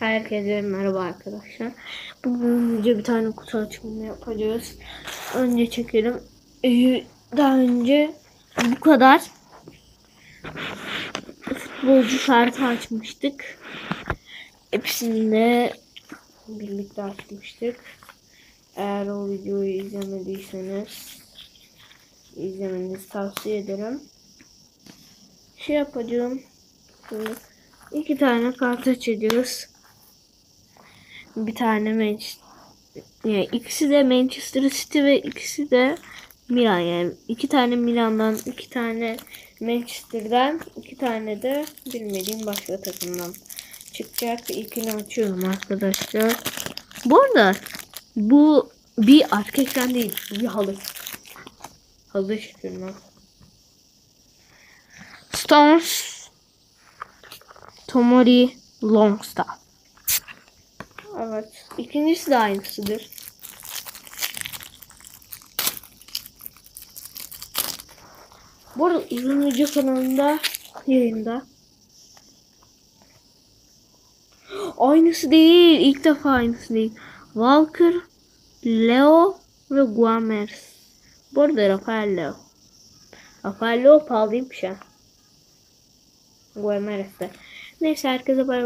Herkese merhaba arkadaşlar. Bugün önce bir tane kutu açımını yapacağız. Önce çekelim. Ee, daha önce bu kadar futbolcu kartı açmıştık. Hepsini birlikte açmıştık. Eğer o videoyu izlemediyseniz izlemenizi tavsiye ederim. Şey yapacağım. Şimdi iki tane kart açacağız. Bir tane Manchester yani ikisi de Manchester City ve ikisi de Milan yani iki tane Milan'dan iki tane Manchester'dan iki tane de bilmediğim başka takımdan çıkacak. İlkini açıyorum arkadaşlar. Bu arada bu bir erkekten değil bir halı. Halı şükürler. Stones Tomori Longstaff. Evet. İkincisi de aynısıdır. Bu arada video kanalında yayında. Aynısı değil. İlk defa aynısı değil. Walker, Leo ve Guamers. Bu arada Rafael Leo. Rafael Leo pahalıymış ha. Guamers de. Neyse herkese bay.